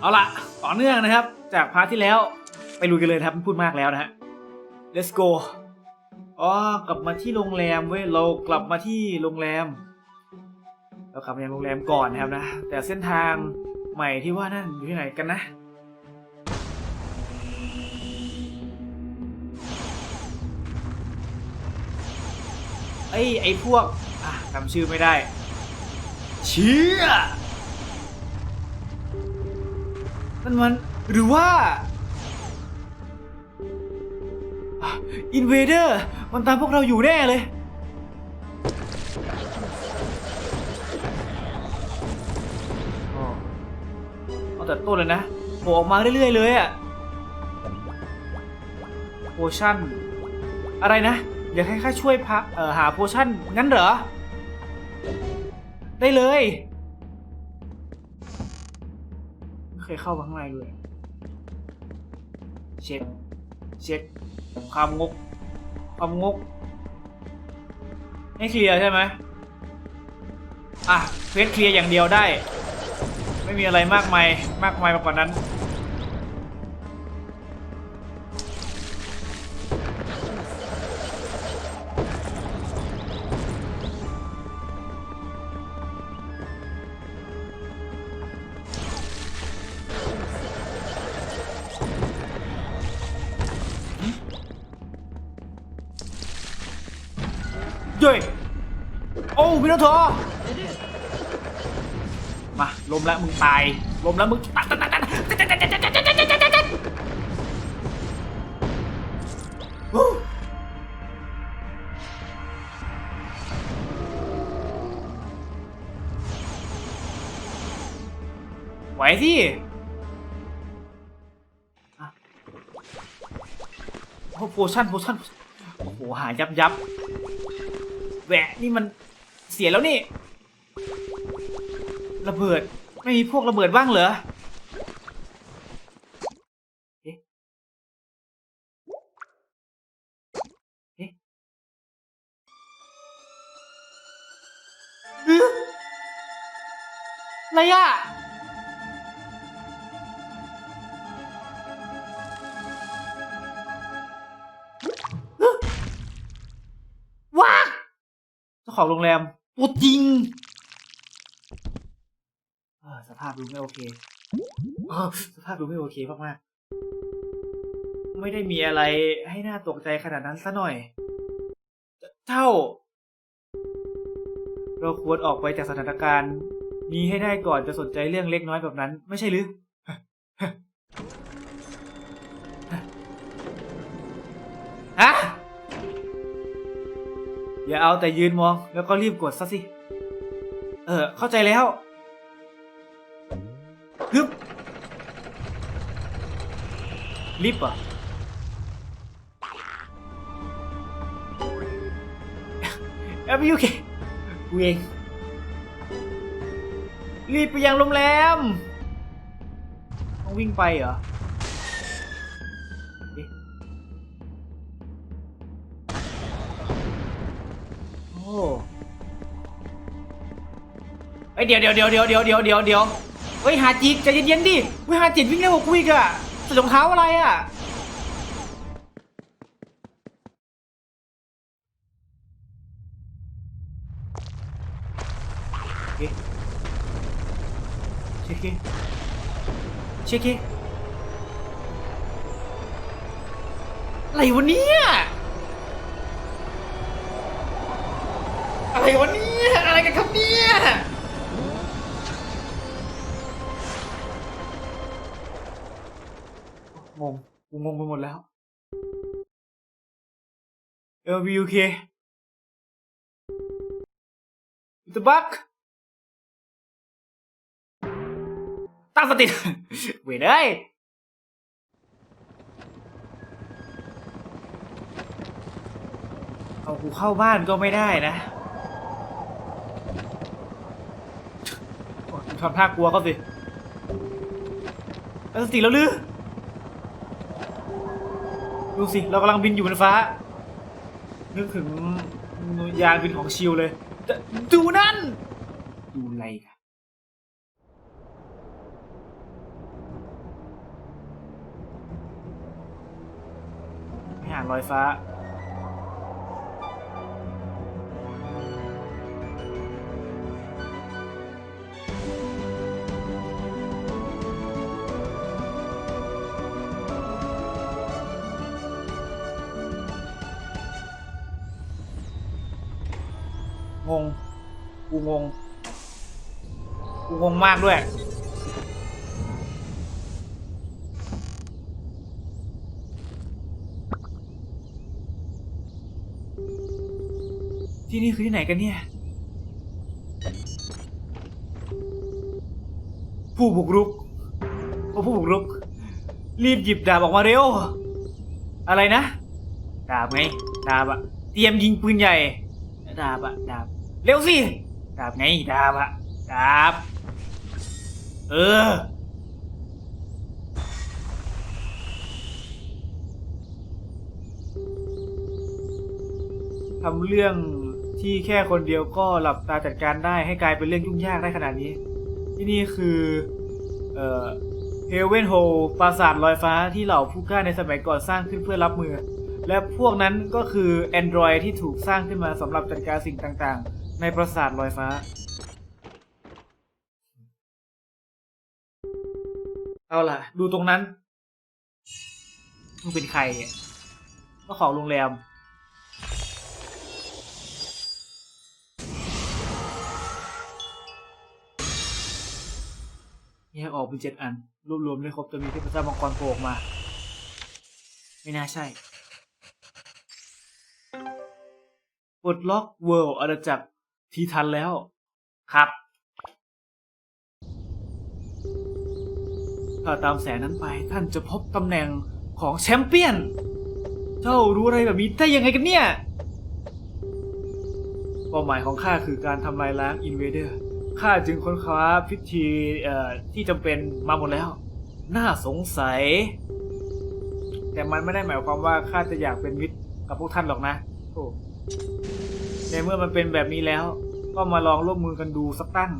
เอาละต่อเนื่องนะครับ จากพาร์ทที่แล้วไปลุยกันเลยครับพูดมากแล้วนะฮะ let's go อ๋อกลับมาที่โรงแรมเว้ยเรากลับมาที่โรงแรม เรากลับมายังโรงแรมก่อนนะครับนะ แต่เส้นทางใหม่ที่ว่านั่นอยู่ที่ไหนกันนะไอ้ไอ้พวกอะจำชื่อไม่ได้ เชี่ย นั่นมันหรือว่าอินเวเดอร์มันตามพวกเราอยู่แน่เลย เอาแต่ต้นเลยนะโผล่ออกมาเรื่อยๆเลยอะโพชั่น อะไรนะ อยากให้ข้าช่วยพะเอ่อหาโพชั่นงั้นเหรอ ได้เลย เคยเข้ามาข้างในเลยเช็ค เช็ค ความงก ความงกให้เคลียร์ใช่ไหมอะเควสเคลียร์อย่างเดียวได้ ไม่มีอะไรมากมาย มากมายมากกว่านั้น เย้ยโอ้พี่น้องทอมาลมแล้วมึงตายลมแล้วมึงตัดตัดตัดตัดตัดวู้ไหวสิโอ้โพชั่นโพชั่นโอ้โหหายับยับ แหวะนี่มันเสียแล้วนี่ ระเบิดไม่มีพวกระเบิดบ้างเหรอเอ๊ะอะไรอะ ของโรงแรมตัวจริงสภาพดูไม่โอเคสภาพดูไม่โอเคมากๆ ไม่ได้มีอะไรให้น่าตกใจขนาดนั้นซะหน่อย เท่า เราควรออกไปจากสถานการณ์ นี้ให้ได้ก่อนจะสนใจเรื่องเล็กน้อยแบบนั้น ไม่ใช่หรือ ฮะ อย่าเอาแต่ยืนมองแล้วก็รีบกดซะสิ เออ เข้าใจแล้วฮึบรีบเหรอะเอฟยูเคกูเองรีบไปยังโรงแรม ต้องวิ่งไปเหรอ เอ้ยเดี๋ยวเดี๋ยวเดี๋ยวเดี๋ยวเดี๋ยวเดี๋ยวเดี๋ยวเดี๋ยวเฮ้ยหาจิกใจเย็นๆดิเฮ้ยหาจิตวิ่งเร็วกว่ากูอีกอะใส่รองเท้าอะไรอะเอ๊ะเช็คเอ๊ะเช็คเอ๊ะอะไรวะเนี่ย วะเนี่ยอะไรกันครับเนี่ยงงกูงงไปหมดแล้วเอลวีโอเคตบักตั้งสติเว้ยเอ้ยเอากูเข้าบ้านก็ไม่ได้นะ ทำท่ากลัวก็สิตั้งสติแล้วหรือดูสิ เรากำลังบินอยู่บนฟ้า นึกถึงยานบินของชิวเลยดูนั่น ดูอะไรกันไม่หารอยฟ้า งง กูงง กูงงมากด้วย ที่นี่คือที่ไหนกันเนี่ย ผู้บุกรุกโอ้ผู้บุกรุก รีบหยิบดาบออกมาเร็ว อะไรนะ ดาบไง ดาบอะเตรียมยิงปืนใหญ่ ดาบอะดาบ เร็วสิดาบไงดาบอะดาบ เออ ทำเรื่องที่แค่คนเดียวก็หลับตาจัดการได้ให้กลายเป็นเรื่องยุ่งยากได้ขนาดนี้ ที่นี่คือ เอ่อเฮเวนโฮปราสาทลอยฟ้าที่เหล่าผู้กล้าในสมัยก่อนสร้างขึ้นเพื่อรับมือ และพวกนั้นก็คือ Android ที่ถูกสร้างขึ้นมาสำหรับจัดการสิ่งต่างๆ ในปราสาทลอยฟ้า เอาล่ะ ดูตรงนั้นมึงเป็นใครอะก็ของโรงแรม แยกออกเป็นเจ็ดอัน รวบรวมได้ครบจะมีเทพเจ้ามังกรโผล่ออกมา ไม่น่าใช่ปลดล็อกเวิลด์อาณาจักร ที่ทันแล้วครับถ้าตามแสนั้นไปท่านจะพบตำแหน่งของแชมเปี้ยน เจ้ารู้อะไรแบบนี้ได้ยังไงกันเนี่ย เป้าหมายของข้าคือการทำลายล้างอินเวเดอร์ ข้าจึงค้นคว้าพิธีเอ่อที่จำเป็นมาหมดแล้ว น่าสงสัย แต่มันไม่ได้หมายความว่าข้าจะอยากเป็นมิตรกับพวกท่านหรอกนะโอ้ในเมื่อมันเป็นแบบนี้แล้ว ก็มาลองร่วมมือกันดูสักตั้ง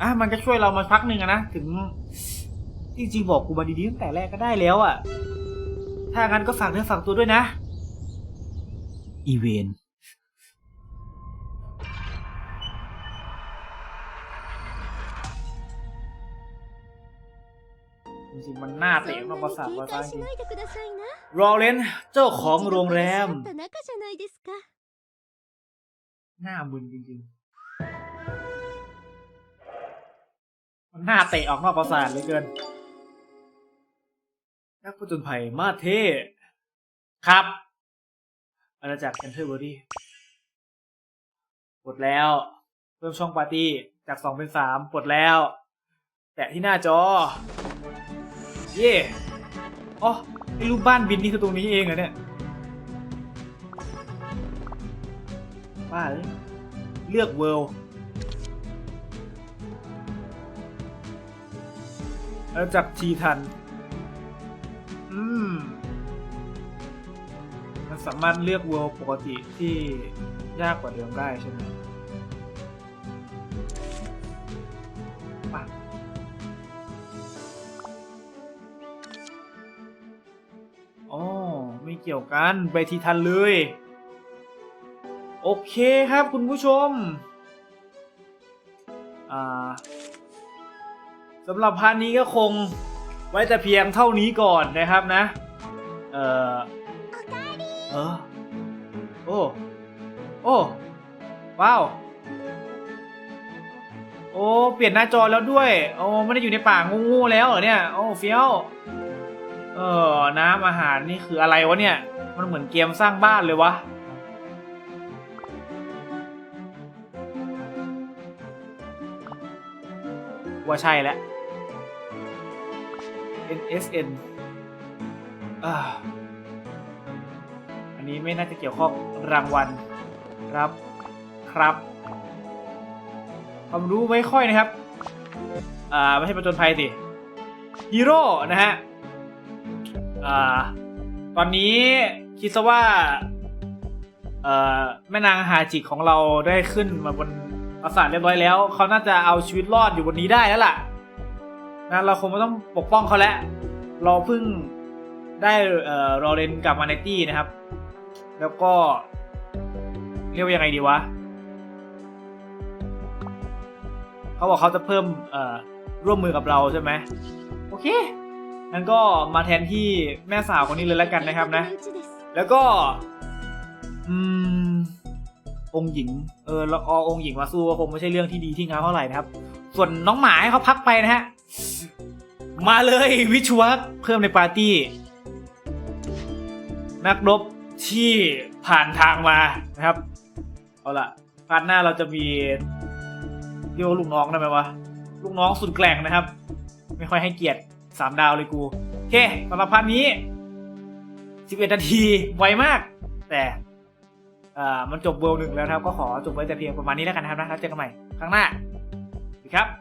อะมันก็ช่วยเรามาพักหนึ่งนะ ถึง จริงๆบอกกูมาดีๆตั้งแต่แรกก็ได้แล้วอะ ถ้างั้นก็ฝากเนื้อฝากตัวด้วยนะ อีเวน ริงๆมันน้าเตะมากภาษาภาษาอังกฤรอเลนเจ้าของโรงแรม หน้ามึนจริงๆ มันน่าเตะออกนอกประสาทเลยเกิน นักผจญภัยมาเทครับ อาณาจักรแคนเทอร์เบอรี่กดแล้ว เพิ่มช่องปาร์ตี้ จากสองเป็นสามกดแล้ว แตะที่หน้าจอ เย่อ๋อไอ้รูปบ้านบินนี่คือตรงนี้เองเหรอเนี่ยบ้าเลยเลือกเวิลด์แล้วจับทีทัน อืม มันสามารถเลือกเวิลด์ปกติที่ยากกว่าเดิมได้ใช่ไหม เกี่ยวกันไปทีทันเลย โอเคครับคุณผู้ชมสำหรับพาร์ทนี้ก็คงไว้แต่เพียงเท่านี้ก่อนนะครับนะ เออเออโอ้ โอ้ ว้าว โอ้ เปลี่ยนหน้าจอแล้วด้วย โอ้ ไม่ได้อยู่ในป่างูๆแล้วเหรอเนี่ย โอ้ เฟี้ยว เออ น้ำอาหารนี่คืออะไรวะเนี่ย มันเหมือนเกมสร้างบ้านเลยวะ ว่าใช่แล้ว NSN อันนี้ไม่น่าจะเกี่ยวข้องรางวัลครับครับ ความรู้ไม่ค่อยนะครับ อ่า ไม่ใช่ประจนภัยสิฮีโร่นะฮะ อ่าตอนนี้คิดซะว่าเอ่อแม่นางฮาจิของเราได้ขึ้นมาบนปราสาทเรียบร้อยแล้ว เขาน่าจะเอาชีวิตรอดอยู่บนนี้ได้แล้วล่ะนะเราคงไม่ต้องปกป้องเขาแล้ว เราเพิ่งได้เอ่อรอเรนกับมาเนตี้นะครับ แล้วก็ เรียกว่ายังไงดีวะ เขาบอกเขาจะเพิ่มเอ่อร่วมมือกับเราใช่ไหมโอเค งั้นก็มาแทนที่แม่สาวคนนี้เลยแล้วกันนะครับนะ แล้วก็ อืม องหญิง เออระอองหญิงมาสู้คงไม่ใช่เรื่องที่ดีที่งามเท่าไหร่นะครับ ส่วนน้องหมาให้เขาพักไปนะฮะ มาเลยวิชวัตเพิ่มในปาร์ตี้ นักรบที่ผ่านทางมานะครับ เอาล่ะพาร์ทหน้าเราจะมีเรียกว่าลูกน้องได้ไหมวะ ลูกน้องสุดแกล่งนะครับ ไม่ค่อยให้เกียรติ สามดาวเลยกู โอเคสำหรับพาร์ทนี้11นาทีไวมาก แต่อ่ามันจบเวลหนึ่งแล้วครับ ก็ขอจบไว้แต่เพียงประมาณนี้แล้วกันนะครับนะแล้วเจอกันใหม่ครั้งหน้าสวัสดีครับ